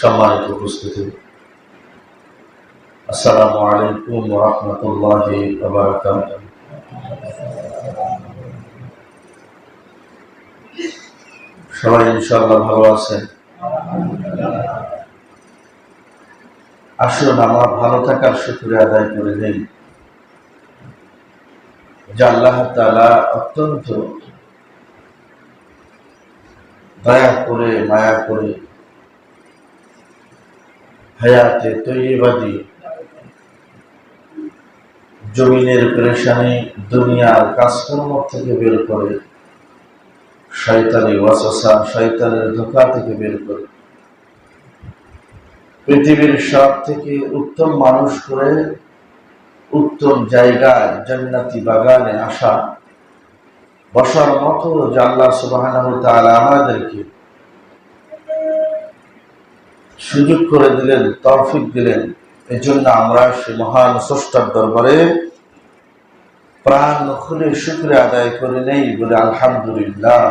সম্মানিত উপস্থিতি। আসসালামু আলাইকুম রহমতুল্লাহি সবাই ইনশাআল্লাহ ভালো আছেন? আসুন, আমরা ভালো থাকার শুক্রিয়া আদায় করে দিন যে আল্লাহ তাআলা অত্যন্ত দয়া করে, মায়া করে হায়াতে তৈরিবাদী জমিনের পেরেশানি দুনিয়ার কাজকর্ম থেকে বের করে, শয়তানি ওয়াসা শয়তানের ধোকা থেকে বের করে। পৃথিবীর সব থেকে উত্তম মানুষ করে উত্তম জায়গায় জান্নাতি বাগানে আসা, বসার মতো সুবহানাহু তাআলা আমাদেরকে সুযোগ করে দিলেন, তৌফিক দিলেন। এজন্য আমরা সে মহান স্রষ্টার দরবারে প্রাণ খুলে শুক্রিয়া আদায় করে নেই বলে আলহামদুলিল্লাহ।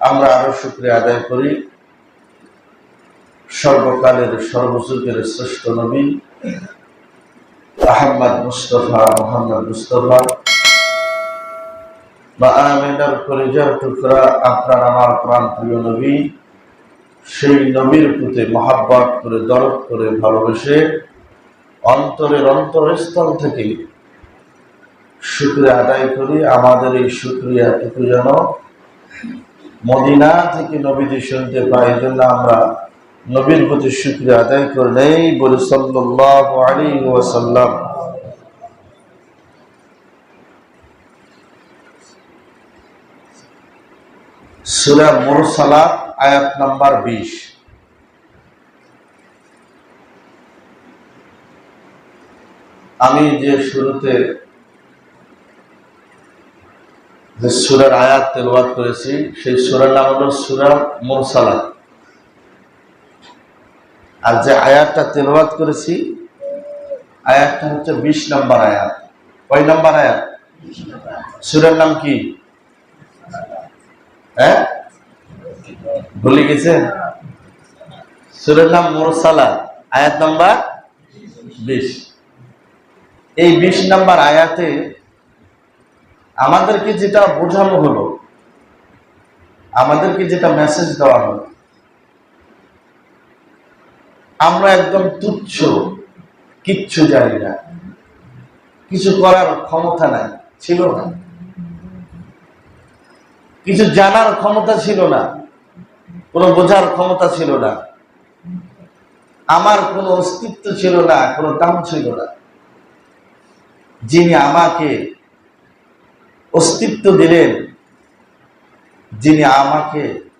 আমরা আরও শুক্রিয়া আদায় করি। সর্বকালের সর্বযুগের শ্রেষ্ঠ নবী আহমদ মুস্তফা মোহাম্মদ মুস্তফা। বা আমিনার কলিজার টুকরা আপনার আমার প্রাণ প্রিয় নবী। সেই নবীর প্রতি মহাব্বত করে, দরদ করে, ভালোবেসে অন্তরের অন্তরস্থল থেকে শুক্রিয়া আদায় করি। আমাদের এই শুক্রিয়াটুকু যেন মদিনা থেকে নবীজি শুনতে পাই জন্য আমরা নবীর প্রতি শুক্রিয়া আদায় করে। নেই বলে সাল্লাহ আলী ওয়াসাল্লাম। সুরা মুরসালাত, আয়াত নাম্বার বিশ। আমি যে শুরুতে যে সুরার আয়াত তেলবাদ করেছি, সেই সুরার নাম হলো সুরা মুরসালাত। আর যে আয়াতটা তেলবাদ করেছি, আয়াতটা হচ্ছে বিশ নম্বর আয়াত। কয় নম্বর আয়াত? সুরের নাম কি? হ্যাঁ? ভুলে গেছেন সুরের নাম মোরসালা। আয়াত নাম্বার বিশ। এই বিশ নাম্বার আয়াতে আমাদেরকে যেটা বোঝানো হলো, আমাদেরকে যেটা মেসেজ দেওয়া হলো, আমরা একদম তুচ্ছ, কিচ্ছু জানি না। কিছু করার ক্ষমতা নাই, ছিল না। কিছু জানার ক্ষমতা ছিল না। কোনো বোঝার ক্ষমতা ছিল না। আমার কোনো অস্তিত্ব ছিল না, কোনো দাম ছিল না। যিনি আমাকে অস্তিত্ব দিলেন, যিনি আমাকে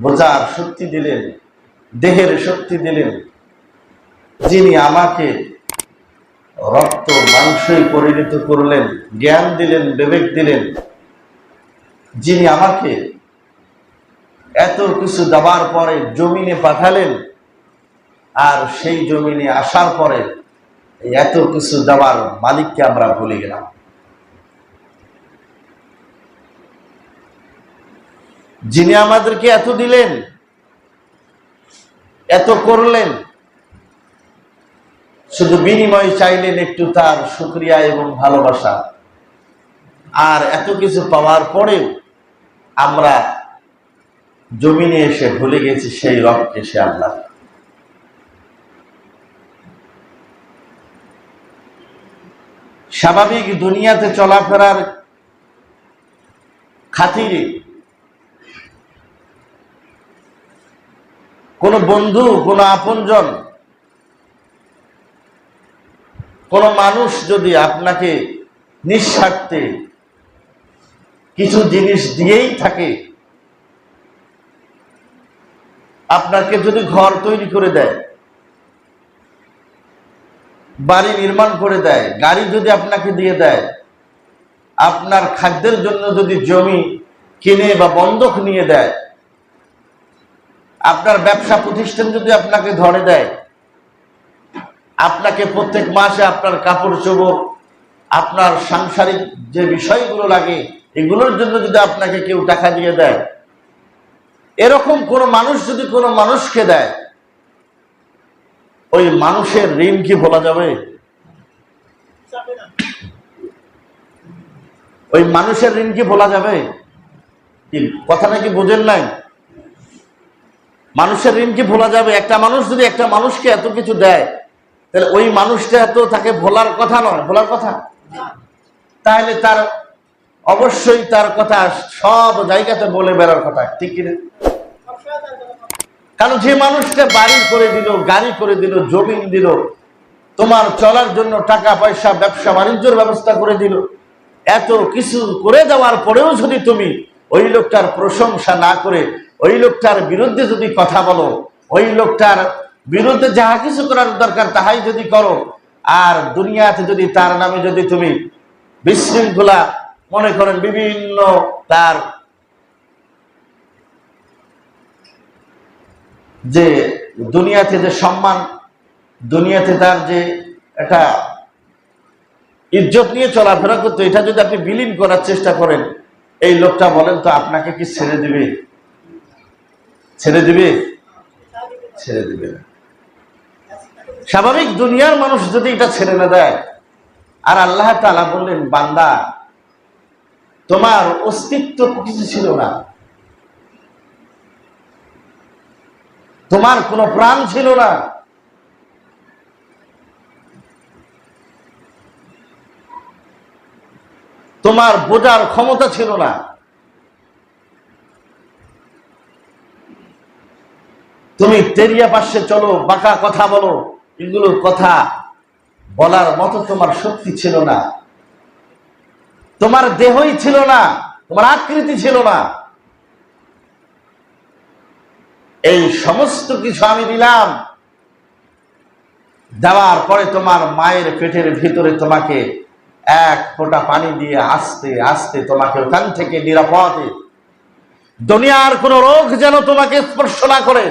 বোঝার শক্তি দিলেন, দেহের শক্তি দিলেন, যিনি আমাকে রক্ত মাংসই পরিণত করলেন, জ্ঞান দিলেন, বিবেক দিলেন যিনি আমাকে এত কিছু দেওয়ার পরে জমিনে পাঠালেন, আর সেই জমিনে আসার পরে এত কিছু দেওয়ার মালিককে আমরা ভুলে গেলাম। যিনি আমাদেরকে এত দিলেন, এত করলেন, শুধু বিনিময় চাইলেন একটু তার শুক্রিয়া এবং ভালোবাসা, আর এত কিছু পাওয়ার পরেও আমরা জমিনে এসে ভুলে গেছি সেই রবকে সে আল্লাহ। স্বাভাবিক দুনিয়াতে চলাফেরার খাতিরে কোন বন্ধু, কোন আপনজন, কোন মানুষ যদি আপনাকে নিঃস্বার্থে কিছু জিনিস দিয়েই থাকে। আপনাকে যদি ঘর তৈরি করে দেয়, বাড়ি নির্মাণ করে দেয়, গাড়ি যদি আপনাকে দিয়ে দেয়, আপনার খাদ্যের জন্য যদি জমি কিনে বা বন্ধক নিয়ে দেয়, আপনার ব্যবসা প্রতিষ্ঠান যদি আপনাকে ধরে দেয়, আপনাকে প্রত্যেক মাসে আপনার কাপড় চোপড়, আপনার সাংসারিক যে বিষয়গুলো লাগে এগুলোর জন্য যদি আপনাকে কেউ টাকা দিয়ে দেয়, এরকম কোন মানুষ যদি কোনো মানুষকে দেয়, ওই মানুষের ঋণ কি ভোলা যাবে? ওই মানুষের ঋণ কি ভোলা যাবে? কি কথাটা কি বোঝেন নাই? মানুষের ঋণ কি ভোলা যাবে? একটা মানুষ যদি একটা মানুষকে এত কিছু দেয়, তাহলে ওই মানুষটা এত তাকে ভোলার কথা নয়, ভোলার কথা। তাহলে তার অবশ্যই তার কথা সব জায়গাতে বলে বেড়ার কথা, ঠিক কিনা? কারণ যে মানুষটা বাড়ি করে দিল, গাড়ি করে দিল, জমিন দিল, তোমার চলার জন্য টাকা, পয়সা, ব্যবসা, বাণিজ্যের ব্যবস্থা করে দিল, এত কিছু করে দেওয়ার পরেও যদি তুমি ওই লোকটার প্রশংসা না করে, ওই লোকটার বিরুদ্ধে যদি কথা বলো, ওই লোকটার বিরুদ্ধে যাহা কিছু করার দরকার তাহাই যদি করো, আর দুনিয়াতে যদি তার নামে যদি তুমি বিশৃঙ্খলা মনে করেন বিভিন্ন তার যে দুনিয়াতে যে সম্মান, দুনিয়াতে তার যে একটা ইজ্জত নিয়ে চলাফেরা করতো, এটা যদি আপনি বিলীন করার চেষ্টা করেন, এই লোকটা বলেন তো আপনাকে কি ছেড়ে দিবে? ছেড়ে দিবে? ছেড়ে দিবে স্বাভাবিক দুনিয়ার মানুষ যদি এটা ছেড়ে না দেয়, আর আল্লাহ তালা বললেন, বান্দা তোমার অস্তিত্ব কিছু ছিল না। তোমার কোনো প্রাণ ছিল না। তোমার বোঝার ক্ষমতা ছিল না। তুমি তেরিয়া পাশে চলো, বাঁকা কথা বলো এগুলো কথা বলার মতো তোমার শক্তি ছিল না। তোমার দেহই ছিল না, তোমার আকৃতি ছিল না। এই সমস্ত কিছু আমি দিলাম। দেওয়ার পরে তোমার মায়ের পেটের ভিতরে তোমাকে এক ফোঁটা পানি দিয়ে আস্তে আস্তে তোমাকে ওখান থেকে নিরাপদে দুনিয়ার কোন রোগ যেন তোমাকে স্পর্শ না করে।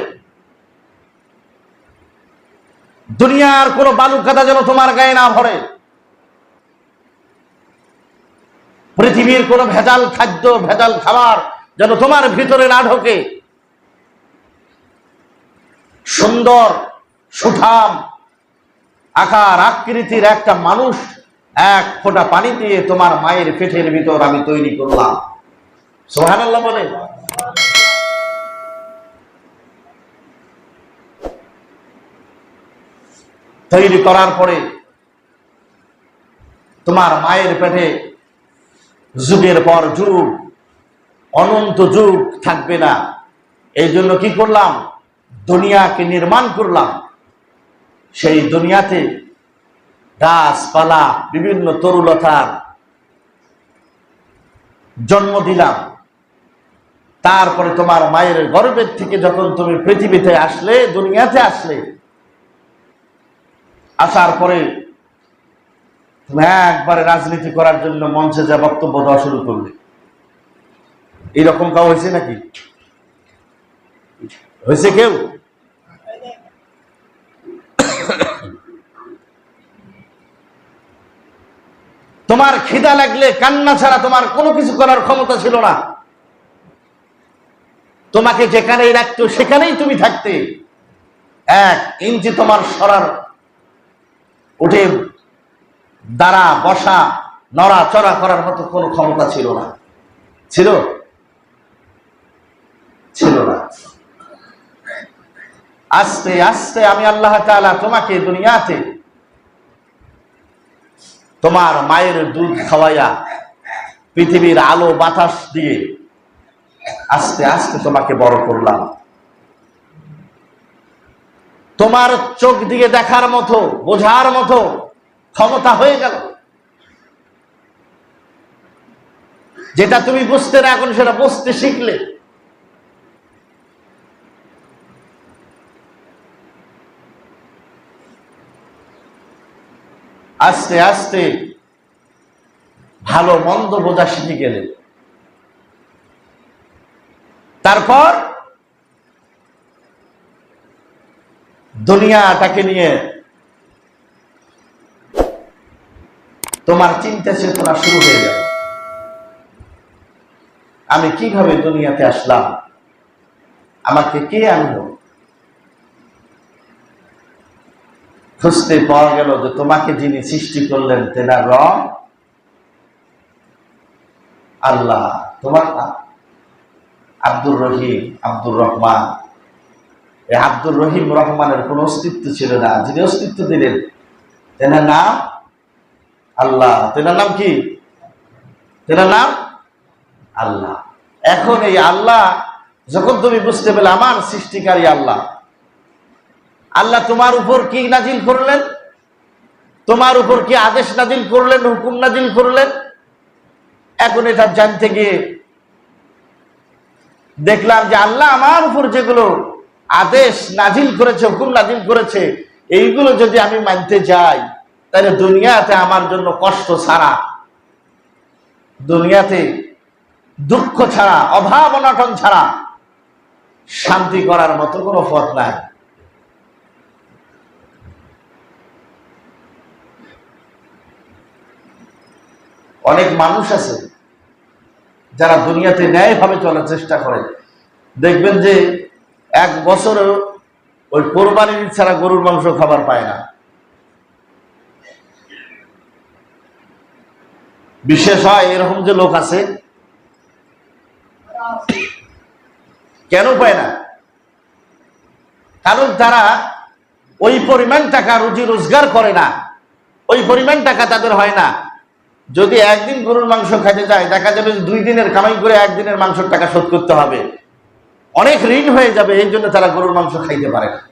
দুনিয়ার কোন বালু কাদা যেন তোমার গায়ে না ভরে। পৃথিবীর কোন ভেজাল খাদ্য, ভেজাল খাবার যেন তোমার ভিতরে না ঢোকে। সুন্দর, সুঠাম আকার আকৃতির একটা মানুষ এক ফোঁটা পানি দিয়ে তোমার মায়ের পেটের ভিতর আমি তৈরি করলাম। সোহান আল্লাহ বলে তৈরি করার পরে তোমার মায়ের পেটে যুগের পর যুগ, অনন্ত যুগ থাকবে না। এই জন্য কি করলাম? দুনিয়াকে নির্মাণ করলাম। সেই দুনিয়াতে গাছপালা, বিভিন্ন তরুলতার জন্ম দিলাম। তারপরে তোমার মায়ের গর্বের থেকে যখন তুমি পৃথিবীতে আসলে, দুনিয়াতে আসলে, আসার পরে একবারে রাজনীতি করার জন্য মঞ্চে যা বক্তব্য দেওয়া শুরু করলে। এইরকম কাউ হয়েছে নাকি? হয়েছে কেউ? তোমার খিদা লাগলে, কান্না ছাড়া তোমার কোনো কিছু করার ক্ষমতা ছিল না। তোমাকে যেখানেই রাখতো, সেখানেই তুমি থাকতে। এক ইঞ্চি তোমার সরার উঠে দাঁড়া, বসা নড়া চড়া করার মতো কোনো ক্ষমতা ছিল না। ছিল? ছিল না। আস্তে আস্তে আমি আল্লাহ তাআলা তোমাকে দুনিয়াতে তোমার মায়ের দুধ খাওয়াইয়া পৃথিবীর আলো, বাতাস দিয়ে আস্তে আস্তে তোমাকে বড় করলাম। তোমার চোখ দিয়ে দেখার মতো, বোঝার মতো ক্ষমতা হয়ে গেল। যেটা তুমি বুঝতে না এখন সেটা বুঝতে শিখলে। আস্তে আস্তে ভালো মন্দ বোঝা শিখে গেলেন তারপর দুনিয়াটাকে নিয়ে তোমার চিন্তা চেতনা শুরু হয়ে যাবে। আমি কীভাবে দুনিয়াতে আসলাম? আমাকে কে আনলো? খুঁজতে পাওয়া গেল যে তোমাকে যিনি সৃষ্টি করলেন, তেনার রং আল্লাহ। তোমার নাম? আব্দুর রহিম, আব্দুর রহমান। এই আব্দুর রহিম রহমানের কোন অস্তিত্ব ছিল না। যিনি অস্তিত্ব দিলেন, তেনার নাম আল্লাহ। তেনার নাম কি? তেনার নাম আল্লাহ। এখন এই আল্লাহ, যখন তুমি বুঝতে পেলে আমার সৃষ্টিকারী আল্লাহ আল্লাহ তোমার উপর কি নাজিল করলেন? তোমার উপর কি আদেশ নাজিল করলেন, হুকুম নাজিল করলেন? এখন এটা জানতে গিয়ে দেখলাম যে আল্লাহ আমার উপর যেগুলো আদেশ নাজিল করেছে, হুকুম নাজিল করেছে, এইগুলো যদি আমি মানতে যাই তাহলে দুনিয়াতে আমার জন্য কষ্ট ছাড়া, দুনিয়াতে দুঃখ ছাড়া, অভাব অনটন ছাড়া শান্তি করার মতো কোনো পথ নাই। অনেক মানুষ আছে যারা দুনিয়াতে ন্যায়ভাবে চলার চেষ্টা করে। দেখবেন যে এক বছরও ওই কোরবানির ছাড়া গরুর মাংস খাবার পায় না। বিশেষ হয় এরকম যে লোক আছে। কেন পায় না? কারণ তারা ওই পরিমাণ টাকা রুজি রোজগার করে না। ওই পরিমাণ টাকা তাদের হয় না। যদি একদিন গরুর মাংস খাইতে যায়, দেখা যাবে দুই দিনের কামাই করে একদিনের মাংসের টাকা শোধ করতে হবে। অনেক ঋণ হয়ে যাবে, এই জন্য তারা গরুর মাংস খাইতে পারে না।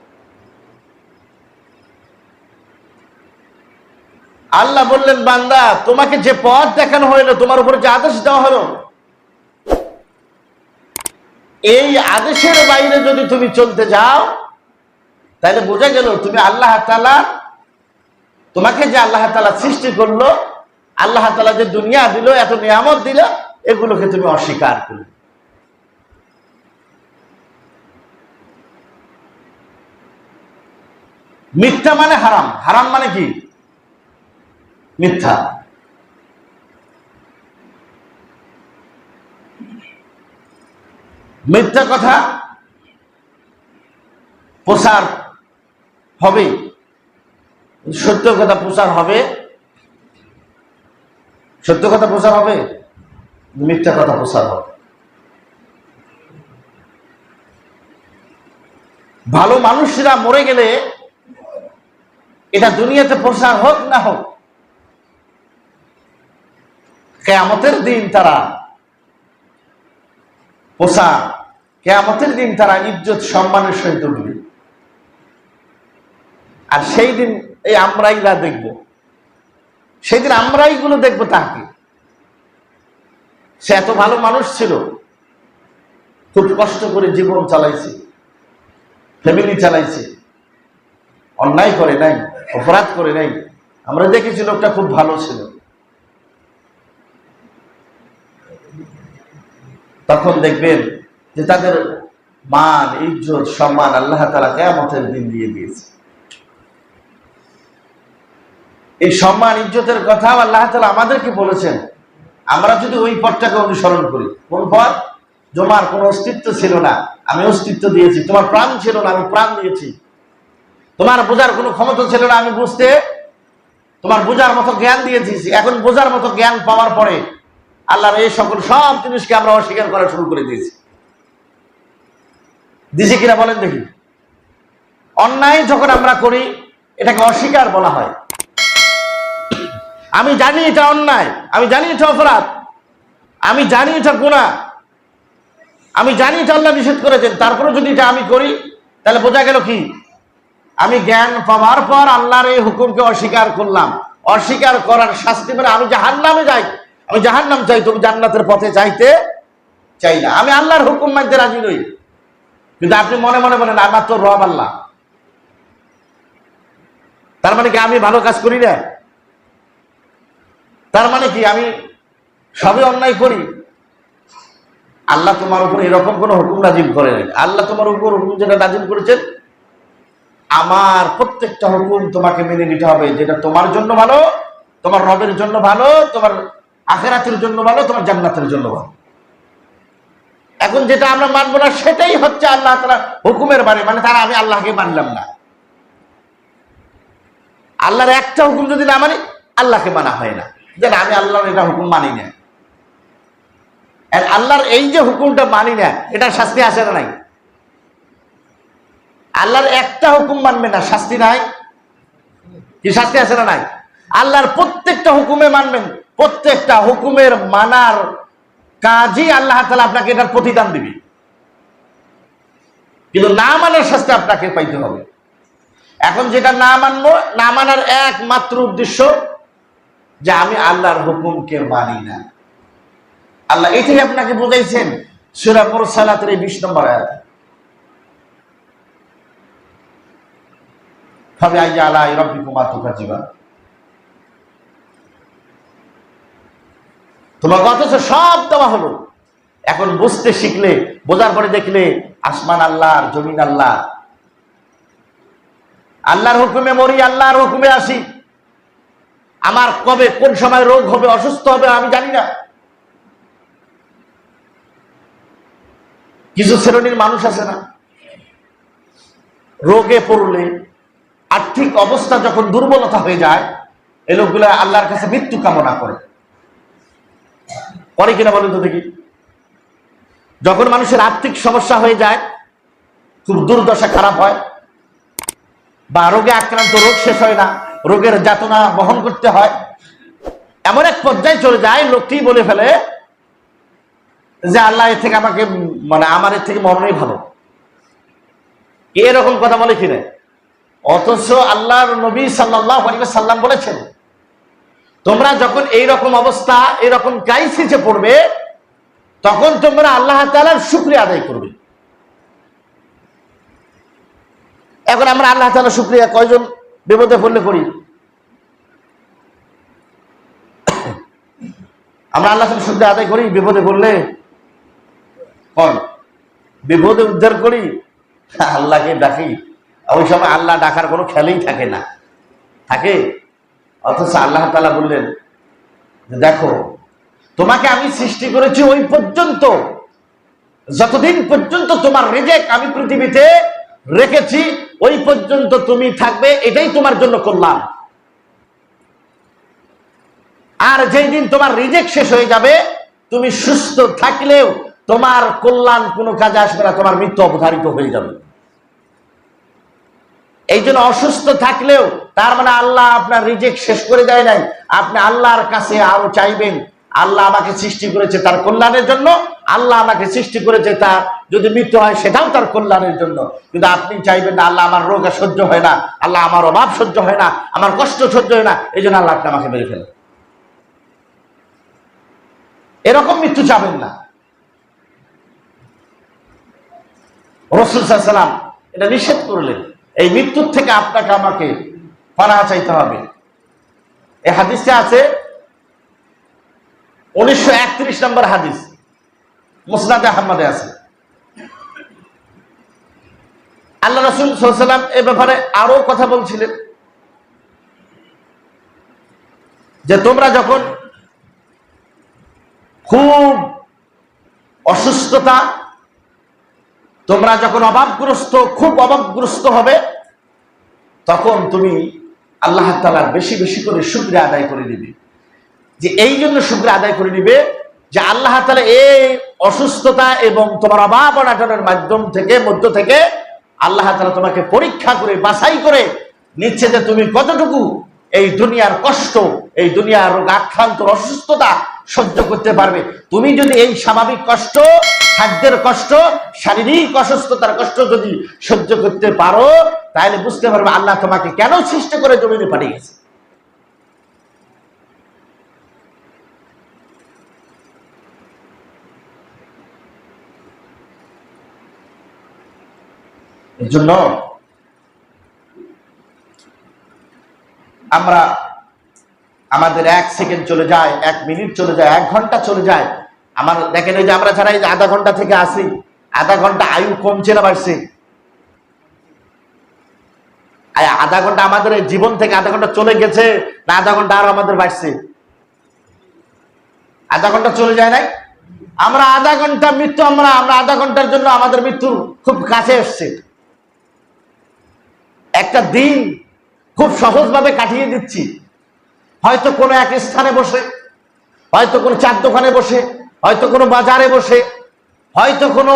আল্লাহ বললেন, বান্দা, তোমাকে যে পথ দেখানো হলো, তোমার উপরে যে আদেশ দেওয়া হলো, এই আদেশের বাইরে যদি তুমি চলতে যাও, তাহলে বোঝা গেল তুমি আল্লাহ তালা তোমাকে যে আল্লাহ তালা সৃষ্টি করল, আল্লাহ তালা যে দুনিয়া দিল, এত নিয়ামত দিল, এগুলোকে তুমি অস্বীকার করলে। মিথ্যা মানে হারাম। হারাম মানে কি? মিথ্যা। মিথ্যা কথা প্রসার হবে। সত্য কথা প্রচার হবে। সত্য কথা প্রচার হবে মিথ্যা কথা প্রচার হবে। ভালো মানুষরা মরে গেলে এটা দুনিয়াতে প্রচার হোক না হোক কেয়ামতের দিন তারা প্রচার কেয়ামতের দিন তারা ইজ্জত, সম্মানের সহিত উঠবে আর সেই দিন এই আমরাইরা দেখব। সেই দিন আমরাই গুলো দেখব তাকে। সে এত ভালো মানুষ ছিল, খুব কষ্ট করে জীবন চালাইছে ফ্যামিলি চালাইছে। অন্যায় করে নাই, অপরাধ করে নাই। আমরা দেখেছি লোকটা খুব ভালো ছিল। তখন দেখবেন যে তাদের মান, ইজ্জত, সম্মান আল্লাহ তালা কেমতের দিন দিয়ে দিয়েছে। এই সম্মান, ইজ্জতের কথা আল্লাহ তালা আমাদেরকে বলেছেন। আমরা যদি ওই পথটাকে অনুসরণ করি, কোন পথ? তোমার কোনো অস্তিত্ব ছিল না, আমি অস্তিত্ব দিয়েছি, তোমার প্রাণ ছিল না, আমি প্রাণ দিয়েছি। তোমার বোঝার কোনো ক্ষমতা ছিল না, আমি বুঝতে তোমার বোঝার মতো জ্ঞান দিয়েছি, এখন বোঝার মতো জ্ঞান পাওয়ার পরে আল্লাহর এই সকল সব জিনিসকে আমরা অস্বীকার করা শুরু করে দিয়েছি। দিছি কিনা বলেন দেখি। অন্যায় যখন আমরা করি, এটাকে অস্বীকার বলা হয়। আমি জানি এটা অন্যায়, আমি জানি এটা অপরাধ, আমি জানি এটা গুণা আমি জানি এটা আল্লাহ নিষেধ করেছেন তারপরে যদি এটা আমি করি, তাহলে বোঝা গেল কি? আমি জ্ঞান পাওয়ার পর আল্লাহর এই হুকুমকে অস্বীকার করলাম। অস্বীকার করার শাস্তি মানে আমি জাহান নামে যাই। আমি জাহান নাম চাই, তুমি জান্নাতের পথে চাইতে চাই না। আমি আল্লাহর হুকুম মানতে রাজি নই। কিন্তু আপনি মনে মনে বলেন, আমার তো রব আল্লাহ। তার মানে কি আমি ভালো কাজ করি না? তার মানে কি আমি সবই অন্যায় করি? আল্লাহ তোমার উপর এরকম কোন হুকুম নাজিল করে নাই। আল্লাহ তোমার উপর হুকুম যেটা নাজিল করেছেন, আমার প্রত্যেকটা হুকুম তোমাকে মেনে নিতে হবে, যেটা তোমার জন্য ভালো, তোমার রবের জন্য ভালো, তোমার আখেরাতের জন্য ভালো, তোমার জান্নাতের জন্য ভালো। এখন যেটা আমরা মানবো না, সেটাই হচ্ছে আল্লাহ তালা হুকুমের বাণী। মানে তারা, আমি আল্লাহকে মানলাম না। আল্লাহর একটা হুকুম যদি না মানি, আল্লাহকে মানা হয় না। যে আমি আল্লাহর এটা হুকুম মানি না। আর আল্লাহর এই যে হুকুমটা মানি না, এটা শাস্তি আসে না নাই? আল্লাহর একটা হুকুম মানবে না, শাস্তি নাই? কি শাস্তি আছে না নাই? আল্লাহর প্রত্যেকটা হুকুমে মানবেন। প্রত্যেকটা হুকুমের মানার কাজই আল্লাহ তালা আপনাকে এটার প্রতিদান দিবে। কিন্তু না মানার শাস্তি আপনাকে পাইতে হবে। এখন যেটা না মানবো, না মানার একমাত্র উদ্দেশ্য যে আমি আল্লাহর হুকুমকে মানি না। আল্লাহ এটাই আপনাকে বুঝাইছেন সুরা মুরসালাতের এই বিশ নম্বর আয়াত। ভাবে আইয়া আল্লাহ রব্বি কুমার তোকা জীবা তোমাকে অথচ সব দেওয়া হলো। এখন বুঝতে শিখলে, বোঝার পরে দেখলে আসমান আল্লাহর জমিন আল্লাহ। আল্লাহর হুকুমে মরি, আল্লাহর হুকুমে আসি। আমার কবে, কোন সময় রোগ হবে, অসুস্থ হবে, আমি জানি না। কিছু শ্রেণির মানুষ আছে না? রোগে পড়লে আর্থিক অবস্থা যখন দুর্বলতা হয়ে যায় এই লোকগুলো আল্লাহর কাছে মৃত্যু কামনা করে। করে কিনা বলেন তো দেখি। যখন মানুষের আর্থিক সমস্যা হয়ে যায়, খুব দুর্দশা খারাপ হয়, বা রোগে আক্রান্ত রোগ শেষ হয় না, রোগের যাতনা বহন করতে হয়, এমন এক পর্যায়ে চলে যায় লোকটি বলে ফেলে যে, আল্লাহ, এর থেকে আমাকে মানে আমার এর থেকে মরণই ভালো। এরকম কথা বলে কিনে? অথচ আল্লাহর নবী সাল্লাহ সাল্লাম বলেছেন তোমরা যখন এই রকম অবস্থা এরকম ক্রাইসিসে পড়বে, তখন তোমরা আল্লাহ তালার শুক্রিয়া আদায় করবে। এখন আমরা আল্লাহ তালা শুক্রিয়া কয়জন বিপদে পড়লে করি আমরা আল্লাহ তালা শুক্রিয়া আদায় করি, বিপদে পড়লে কন? বিপদে উদ্ধার করি? আল্লাহকে ডাকি। ওই সময় আল্লাহ ডাকার কোনো খেলেই থাকে না। থাকে? অথচ আল্লাহ তালা বললেন দেখো, তোমাকে আমি সৃষ্টি করেছি ওই পর্যন্ত, যতদিন পর্যন্ত তোমার রেজেক আমি পৃথিবীতে রেখেছি, ওই পর্যন্ত তুমি থাকবে, এটাই তোমার জন্য করলাম আর যেই দিন তোমার রিজেক শেষ হয়ে যাবে, তুমি সুস্থ থাকলেও তোমার কল্যাণ কোনো কাজে আসবে না, তোমার মৃত্যু অবধারিত হয়ে যাবে। এই জন্য অসুস্থ থাকলেও, তার মানে আল্লাহ আপনার রিজেক শেষ করে দেয় নাই। আপনি আল্লাহর কাছে আরও চাইবেন। আল্লাহ আমাকে সৃষ্টি করেছে তার কল্যাণের জন্য। আল্লাহ আমাকে সৃষ্টি করেছে তার যদি মৃত্যু হয়, সেটাও তার কল্যাণের জন্য। কিন্তু আপনি চাইবেন না, আল্লাহ আমার রোগ সহ্য হয় না, আল্লাহ আমার অভাব সহ্য হয় না, আমার কষ্ট সহ্য হয় না, এই জন্য আল্লাহ আপনি আমাকে মেরে ফেলে। এরকম মৃত্যু চাবেন না। রসুল সাল্লাম এটা নিষেধ করলেন। এই মৃত্যুর থেকে আপনাকে, আমাকে পানাহা চাইতে হবে। এই হাদিসটা আছে, উনিশশো একত্রিশ নম্বর হাদিস, মুসনাদ আহমদে আছে। আল্লাহ রসুল সাল্লাম এ ব্যাপারে আরও কথা বলছিলেন। যে তোমরা যখন খুব অসুস্থতা তোমরা যখন অভাবগ্রস্ত, খুব অভাবগ্রস্ত হবে, তখন তুমি আল্লাহ তালার বেশি বেশি করে শুক্রিয়া আদায় করে নিবে। যে এই জন্য শুক্রিয়া আদায় করে নিবে যে আল্লাহ তালা এই অসুস্থতা এবং তোমার অভাব অনাটনের মাধ্যম থেকে, মধ্য থেকে আল্লাহ তালা তোমাকে পরীক্ষা করে, বাছাই করে নিচ্ছে যে তুমি কতটুকু এই দুনিয়ার কষ্ট, এই দুনিয়ার রোগ আক্রান্ত অসুস্থতা সহ্য করতে পারবে। তুমি যদি এই স্বাভাবিক কষ্ট, খাদ্যের কষ্ট, শারীরিক অসুস্থতার কষ্ট যদি সহ্য করতে পারো, তাহলে বুঝতে পারবে আল্লাহ তোমাকে কেন সৃষ্টি করে জমিনে পাঠিয়েছে এর জন্য আমরা আমাদের এক সেকেন্ড চলে যায়, এক মিনিট চলে যায়, এক ঘণ্টা চলে যায়। আমার দেখেন ওই যে আমরা যারা এই যে আধা ঘণ্টা থেকে আসি, আধা ঘণ্টা আয়ু কমছে না বাড়ছে? আধা ঘণ্টা আমাদের জীবন থেকে আধা ঘণ্টা চলে গেছে না আধা ঘণ্টা আরও আমাদের বাড়ছে? আধা ঘণ্টা চলে যায় নাই? আমরা আধা ঘণ্টা মৃত্যু, আমরা আমরা আধা ঘণ্টার জন্য আমাদের মৃত্যুর খুব কাছে এসছে। একটা দিন খুব সহজভাবে কাটিয়ে দিচ্ছি। হয়তো কোনো এক স্থানে বসে, হয়তো কোনো চার দোকানে বসে, হয়তো কোনো বাজারে বসে, হয়তো কোনো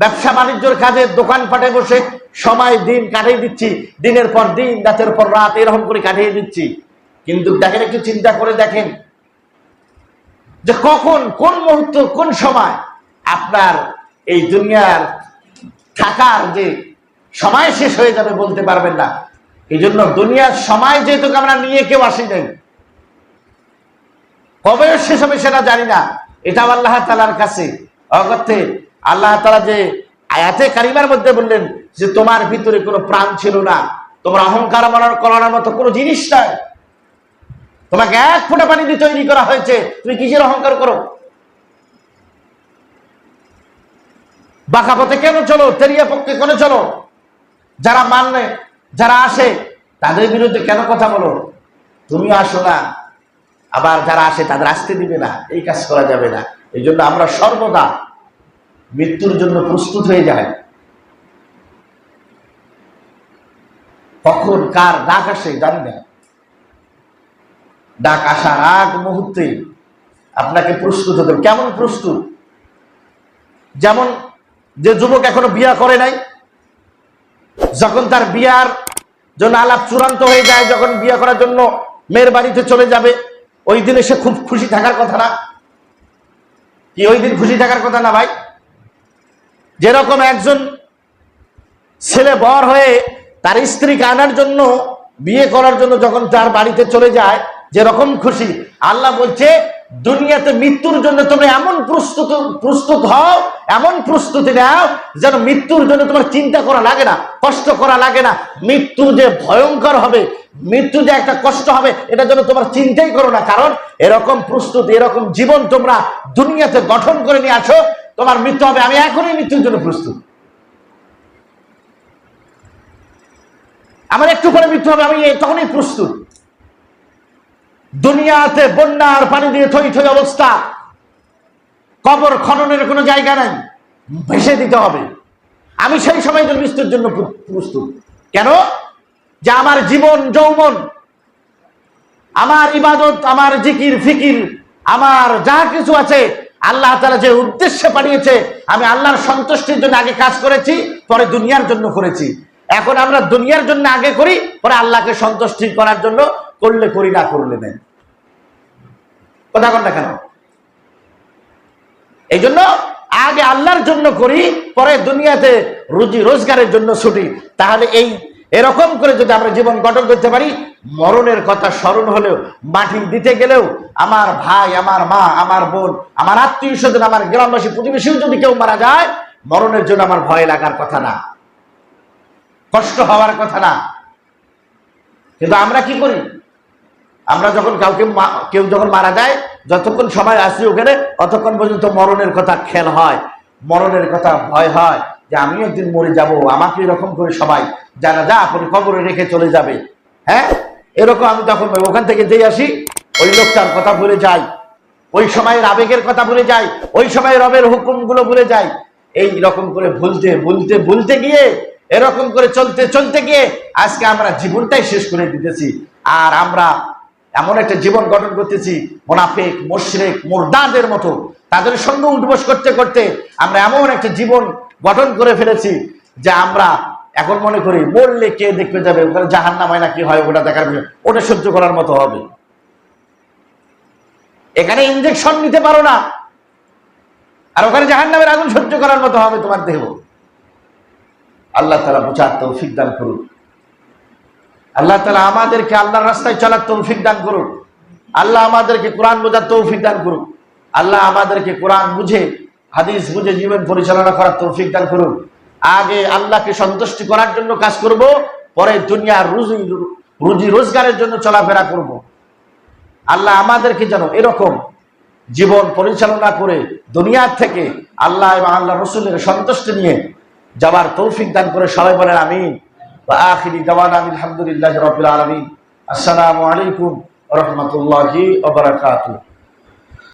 ব্যবসা বাণিজ্যের কাজে দোকানপাটে বসে সময়, দিন কাটিয়ে দিচ্ছি। দিনের পর দিন, রাতের পর রাত এরকম করে কাটিয়ে দিচ্ছি। কিন্তু দেখেন, একটু চিন্তা করে দেখেন যে কখন, কোন মুহূর্ত, কোন সময় আপনার এই দুনিয়ার থাকার যে সময় শেষ হয়ে যাবে বলতে পারবেন না। এই জন্য দুনিয়ার সময় যেহেতু আমরা নিয়ে কেউ আসি নাই। কবে শেষ হবে সেটা জানি না। এটা আল্লাহ তালার কাছে। অগত্যে আল্লাহ তালা যে আয়াতে কারিমার মধ্যে বললেন যে তোমার ভিতরে কোনো প্রাণ ছিল না। তোমার অহংকার মানার করানোর মতো কোনো জিনিস নাই। তোমাকে এক ফোঁটা পানি দিয়ে তৈরি করা হয়েছে। তুমি কিসের অহংকার করো? বাঁকা পথে কেন চলো? তেরিয়া পক্ষে কেন চলো? যারা মানলে যারা আসে, তাদের বিরুদ্ধে কেন কথা বলো? তুমি আসো না। আবার যারা আসে, তাদের আসতে দিবে না। এই কাজ করা যাবে না। এই জন্য আমরা সর্বদা মৃত্যুর জন্য প্রস্তুত হয়ে যায় কখন কার ডাক আসে জানি না ডাক আসার আগ মুহূর্তে আপনাকে প্রস্তুত হতে কেমন প্রস্তুত? যেমন যে যুবক এখনও বিয়া করে নাই যখন তার বিয়ার জন্য আলাপ চূড়ান্ত হয়ে যায়, যখন বিয়ে করার জন্য মেয়ের বাড়িতে চলে যাবে, ওই দিনে সে খুব খুশি থাকার কথা না? কি ওই দিন খুশি থাকার কথা না ভাই? যেরকম একজন ছেলে বর হয়ে তার স্ত্রীকে আনার জন্য, বিয়ে করার জন্য যখন তার বাড়িতে চলে যায়, যেরকম খুশি, আল্লাহ বলছে দুনিয়াতে মৃত্যুর জন্য তোমরা এমন প্রস্তুত প্রস্তুত হও, এমন প্রস্তুতি নাও যেন মৃত্যুর জন্য তোমার চিন্তা করা লাগে না, কষ্ট করা লাগে না। মৃত্যু যে ভয়ঙ্কর হবে, মৃত্যু যে একটা কষ্ট হবে, এটা যেন তোমার চিন্তাই করো না। কারণ এরকম প্রস্তুত, এরকম জীবন তোমরা দুনিয়াতে গঠন করে নিয়ে আসো, তোমার মৃত্যু হবে। আমি এখনই মৃত্যুর জন্য প্রস্তুত। আমার একটু পরে মৃত্যু হবে, আমি তখনই প্রস্তুত। দুনিয়াতে বন্যার পানি দিয়ে থই থই অবস্থা। কবর খননের কোনো জায়গা নাই। ভেসে দিতে হবে। আমি সেই সময় মৃত্যুর জন্য প্রস্তুত। কেন? যে আমার জীবন যৌবন, আমার ইবাদত, আমার জিকির, ফিকির, আমার যা কিছু আছে, আল্লাহ তালা যে উদ্দেশ্যে পাঠিয়েছে, আমি আল্লাহর সন্তুষ্টির জন্য আগে কাজ করেছি, পরে দুনিয়ার জন্য করেছি। এখন আমরা দুনিয়ার জন্য আগে করি, পরে আল্লাহকে সন্তুষ্টি করার জন্য করলে করি, না করলে নেই। কথা কন কেন? এই জন্য আগে আল্লাহর জন্য করি, পরে দুনিয়াতে রুজি, রোজগারের জন্য ছুটি। তাহলে এই, এরকম করে যদি আমরা জীবন গঠন করতে পারি, মরণের কথা স্মরণ হলেও, মাটি দিতে গেলেও, আমার ভাই, আমার মা, আমার বোন, আমার আত্মীয় স্বজন, আমার গ্রামবাসী, প্রতিবেশীও যদি কেউ মারা যায়, মরণের জন্য আমার ভয় লাগার কথা না। কষ্ট হওয়ার কথা না। কিন্তু আমরা কি করি? আমরা যখন কাউকে কেউ যখন মারা যায়, যতক্ষণ সময় আসি ওখানে অতক্ষণ পর্যন্ত মরণের কথা খেল হয়। মরণের কথা ভয় হয় যে আমি একদিন মরে যাব, আমাকে এরকম করে সবাই জানা যা আপনি কবরে রেখে চলে যাবে। হ্যাঁ? এরকম আমি তখন ওখান থেকে যেই আসি, ওই লোকটার কথা ভুলে যাই। ওই সময়ের আবেগের কথা ভুলে যাই। ওই সময় রবের হুকুমগুলো ভুলে যাই। এই রকম করে ভুলতে ভুলতে ভুলতে গিয়ে, এরকম করে চলতে চলতে গিয়ে আজকে আমরা জীবনটাই শেষ করে দিতেছি। আর আমরা এমন একটা জীবন গঠন করতেছি, মোনাফেক, মোশরেক, মোরদাদের মতো। তাদের সঙ্গে উঠবস করতে করতে আমরা এমন একটা জীবন গঠন করে ফেলেছি যে আমরা এখন মনে করি, মরলে কে দেখতে যাবে? ওখানে জাহান নামায় না কি হয়? ওটা দেখার বিষয়। ওটা সহ্য করার মতো হবে। এখানে ইঞ্জেকশন নিতে পারো না। আর ওখানে জাহান নামের আগুন সহ্য করার মতো হবে তোমার দেহ। আল্লাহ তালা বোঝার তৌফিক দান করুন। আল্লাহ তালা আমাদেরকে আল্লাহর রাস্তায় চলার তৌফিক দান করুন আল্লাহ আমাদেরকে কোরআন বোঝার তৌফিক দান করুন আল্লাহ আমাদেরকে কোরআন বুঝে, হাদিস বুঝে, জীবন পরিচালনা করার তৌফিক দান করুন আগে আল্লাহকে সন্তুষ্টি করার জন্য কাজ করব, পরে দুনিয়ার রুজি রুজি রোজগারের জন্য চলাফেরা করব। আল্লাহ আমাদেরকে যেন এরকম জীবন পরিচালনা করে দুনিয়ার থেকে আল্লাহ এবং আল্লাহ রসুলের সন্তুষ্টি নিয়ে যাবার তৌফিক দান করে সবাই বলেন আমিন। বা আখিরি জওয়ান আলহামদুলিল্লাহ রবিল আলমিন আসসালামু আলাইকুম রহমতুল্লাহি ওবরাকাতুহ